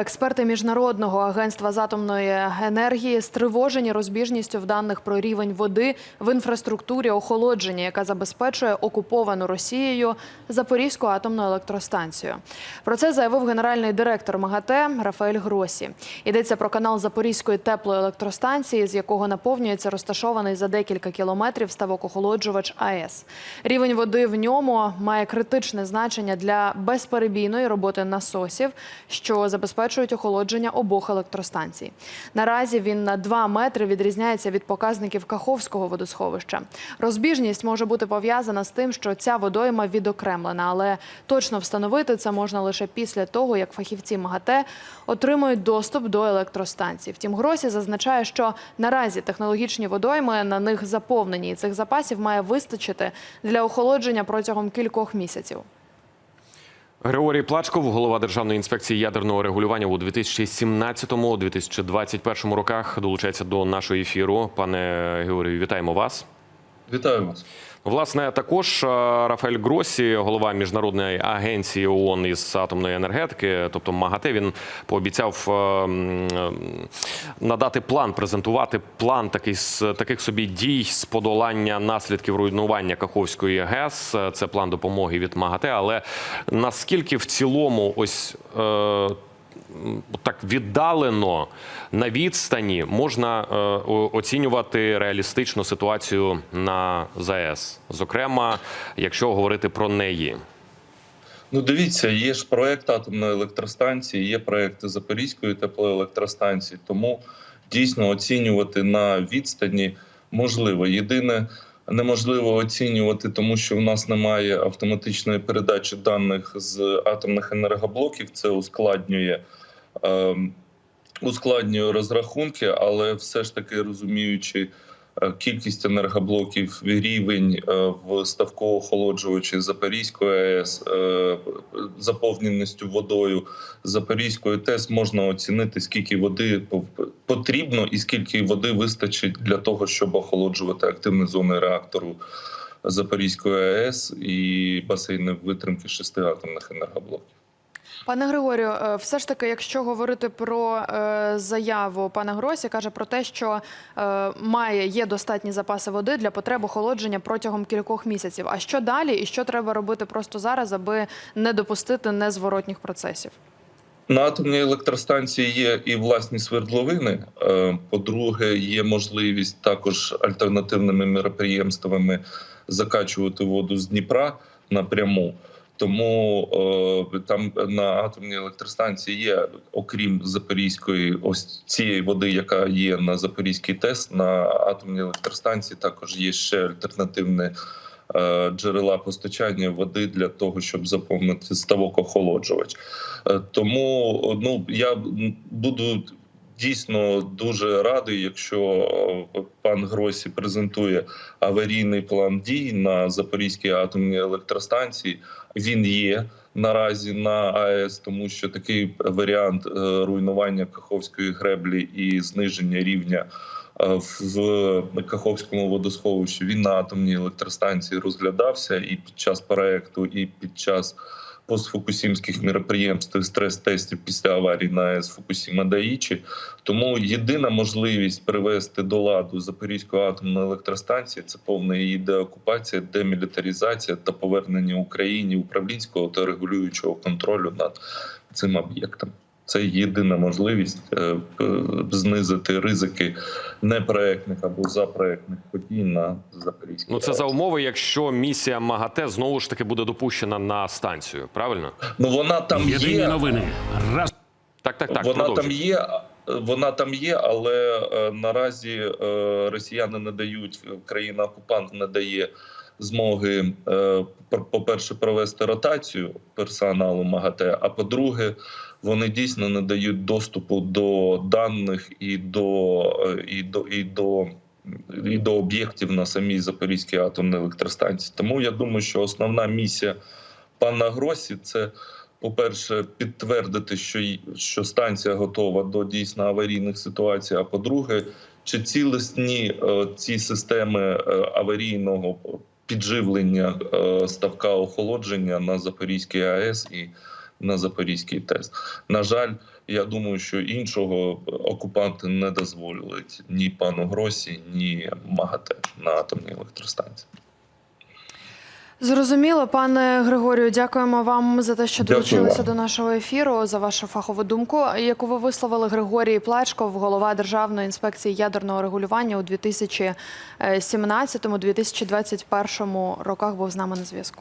Експерти міжнародного агентства з атомної енергії стривожені розбіжністю в даних про рівень води в інфраструктурі охолодження, яка забезпечує окуповану Росією Запорізьку атомну електростанцію. Про це заявив генеральний директор МАГАТЕ Рафаель Гросі. Йдеться про канал Запорізької теплої електростанції, з якого наповнюється розташований за декілька кілометрів ставок-охолоджувач АЕС. Рівень води в ньому має критичне значення для безперебійної роботи насосів, що забезпечують охолодження обох електростанцій. Наразі він на 2 метри відрізняється від показників Каховського водосховища. Розбіжність може бути пов'язана з тим, що ця водойма відокремлена, але точно встановити це можна лише після того, як фахівці МАГАТЕ отримують доступ до електростанцій. Втім, Гросі зазначає, що наразі технологічні водойми на них заповнені, і цих запасів має вистачити для охолодження протягом кількох місяців. Григорій Плачков, голова Державної інспекції ядерного регулювання у 2017-2021 роках, долучається до нашого ефіру. Пане Георгію, вітаємо вас. Вітаю вас. Власне, також е, Рафаель Гросі, голова міжнародної агенції ООН із атомної енергетики, тобто МАГАТЕ, він пообіцяв е, е, надати план, презентувати план такий таких собі дій з подолання наслідків руйнування Каховської ГЕС. Це план допомоги від МАГАТЕ. Але наскільки в цілому, ось так віддалено на відстані можна е, оцінювати реалістичну ситуацію на ЗАЕС, зокрема, якщо говорити про неї. Ну, дивіться, є ж проект атомної електростанції, є проект Запорізької теплоелектростанції, тому дійсно оцінювати на відстані можливо. Єдине неможливо оцінювати, тому що в нас немає автоматичної передачі даних з атомних енергоблоків. Це ускладнює. ем, Ускладнює розрахунки, але все ж таки розуміючи кількість енергоблоків, рівень е, в ставково-охолоджувачі Запорізької АЕС, е, заповненістю водою Запорізької ТЕС можна оцінити, скільки води потрібно і скільки води вистачить для того, щоб охолоджувати активні зони реактору Запорізької АЕС і басейни витримки шести атомних енергоблоків. Пане Григорію, е, все ж таки, якщо говорити про е, заяву пана Гросі, каже про те, що е, має є достатні запаси води для потреб охолодження протягом кількох місяців. А що далі, і що треба робити просто зараз, аби не допустити незворотніх процесів? На атомній електростанції є і власні свердловини. По-друге, є можливість також альтернативними мероприємствами закачувати воду з Дніпра напряму. Тому е, там на атомній електростанції є, окрім запорізької, ось цієї води, яка є на запорізькій ТЕС, на атомній електростанції також є ще альтернативне джерела постачання води для того, щоб заповнити ставок охолоджувач. Е, Тому ну я буду дійсно дуже радий, якщо е, пан Гросі презентує аварійний план дій на Запорізькій атомній електростанції. Він є наразі на АЕС, тому що такий варіант е, руйнування Каховської греблі і зниження рівня. е, В Каховському водосховищі він на атомній електростанції розглядався і під час проекту, і під час постфукусімських міроприємств стрес-тестів після аварії на АЕС Фукусіма Даїчі. Тому єдина можливість привести до ладу Запорізьку атомну електростанцію це повна її деокупація, демілітаризація та повернення Україні управлінського та регулюючого контролю над цим об'єктом. Це єдина можливість е, е, знизити ризики непроектних або запроектних подій на Запорізькій. Ну це за умови, якщо місія МАГАТЕ знову ж таки буде допущена на станцію. Правильно? Ну вона там Єдині є. новини. Раз. Так, так, так. вона продовжуй. там є. Вона там є, але е, наразі е, росіяни не дають країна окупант не дає змоги, е, по-перше, провести ротацію персоналу МАГАТЕ. А по-друге, вони дійсно не дають доступу до даних і до е, і до і до. І до об'єктів на самій Запорізькій атомній електростанції. Тому я думаю, що основна місія пана Гросі це по-перше, підтвердити, що що станція готова до дійсно аварійних ситуацій. А по-друге, чи цілісні е, ці системи е, аварійного підживлення ставка охолодження на Запорізькій АЕС і на Запорізькій ТЕС. На жаль, Я думаю, що іншого окупанти не дозволять ні пану Гросі, ні МАГАТЕ на атомній електростанції. Зрозуміло, пане Григорію, дякуємо вам за те, що долучилися до нашого ефіру, за вашу фахову думку, яку ви висловили Григорій Плечков, голова Державної інспекції ядерного регулювання у 2017-2021 роках був з нами на зв'язку.